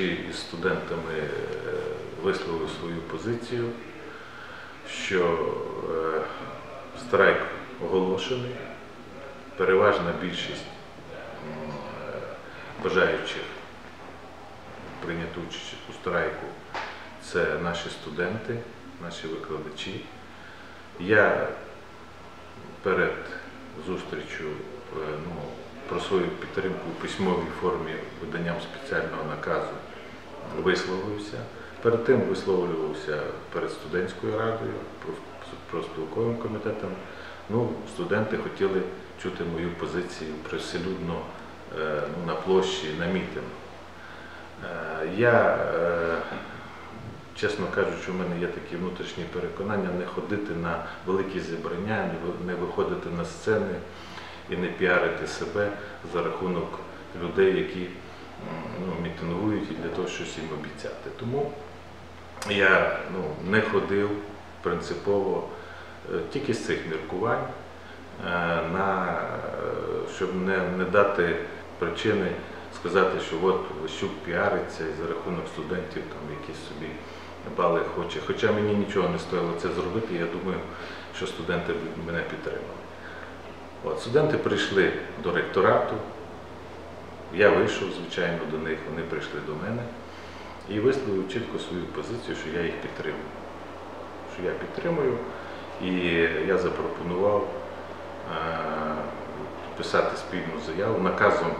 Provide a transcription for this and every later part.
сьогодні із студентами е, висловив свою позицію, що е, страйк оголошений, переважна більшість е, бажаючих прийняти участь у страйку це наші студенти, наші викладачі. Я перед зустрічю ну, про свою підтримку у письмовій формі виданням спеціального наказу висловився. Перед тим висловлювався перед студентською радою, проф- профспілковим комітетом. Ну, студенти хотіли чути мою позицію привселюдно е, ну, на площі, на мітингу. Е, Я, е, чесно кажучи, у мене є такі внутрішні переконання не ходити на великі зібрання, не виходити на сцени і не піарити себе за рахунок людей, які ну, мітингують і для того щось їм обіцяти. Тому я ну, не ходив принципово е, тільки з цих міркувань, е, на, е, щоб не, не дати причини сказати, що от Лещук піариться і за рахунок студентів там якісь собі бали хоче. Хоча мені нічого не стоїло це зробити, я думаю, що студенти мене підтримали. От, студенти прийшли до ректорату, я вийшов, звичайно, до них, вони прийшли до мене і висловив чітко свою позицію, що я їх підтримую. Що я підтримую, і я запропонував е, писати спільну заяву наказом.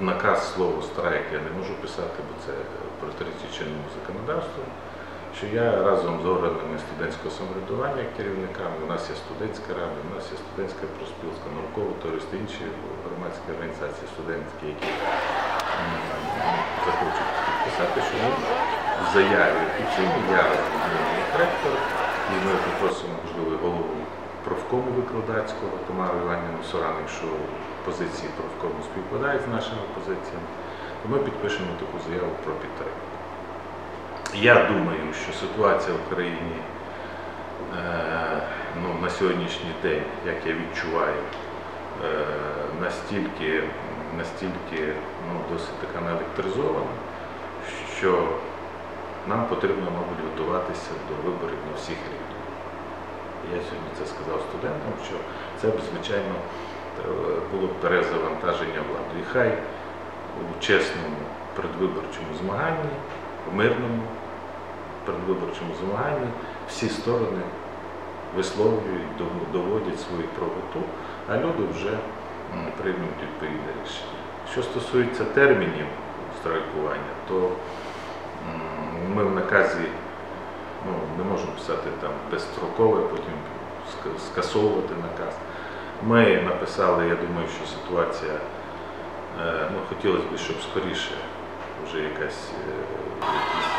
В наказ слово страйк я не можу писати, бо це протирічить чинному законодавству. Що я разом з органами студентського самоврядування, керівниками, у нас є студентська рада, у нас є студентська проспілка, науково товариство, інші громадські організації студентські, які захочуть підписати, що ми в заяві офіційно я ректор, і ми попросимо, можливо, голову профкому викладацького Тамару Іванівну Соран, якщо позиції профкому співпадають з нашими позиціями, то ми підпишемо таку заяву про підтримку. Я думаю, що ситуація в країні е, ну, на сьогоднішній день, як я відчуваю, е, настільки, настільки ну, досить така наелектризована, що нам потрібно, мабуть, готуватися до виборів на всіх рівнях. Я сьогодні це сказав студентам, що це б, звичайно, е, було б перезавантаження влади. І хай у чесному передвиборчому змаганні, в мирному передвиборчому змаганні всі сторони висловлюють, доводять свою правоту, а люди вже приймуть відповідне рішення. Що стосується термінів страйкування, то ми в наказі ну, не можемо писати там безстрокове, потім скасовувати наказ. Ми написали, я думаю, що ситуація, е, ну, хотілося б, щоб скоріше вже якась, е, якісь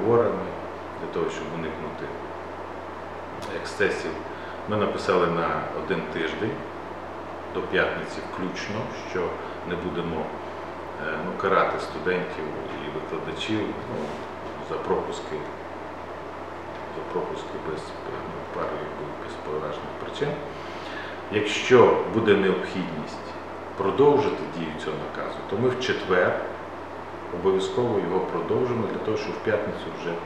переговорами для того, щоб уникнути ексцесів. Ми написали на один тиждень до п'ятниці включно, що не будемо е, ну, карати студентів і викладачів ну, за пропуски, за пропуски без ну, парою без поважних причин. Якщо буде необхідність продовжити дію цього наказу, то ми в четвер обов'язково його продовжимо для того, щоб в п'ятницю вже е,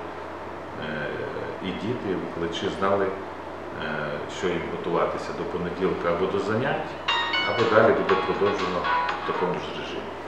і діти, і викладачі знали, е, що їм готуватися до понеділка або до занять, або далі буде продовжено в такому ж режимі.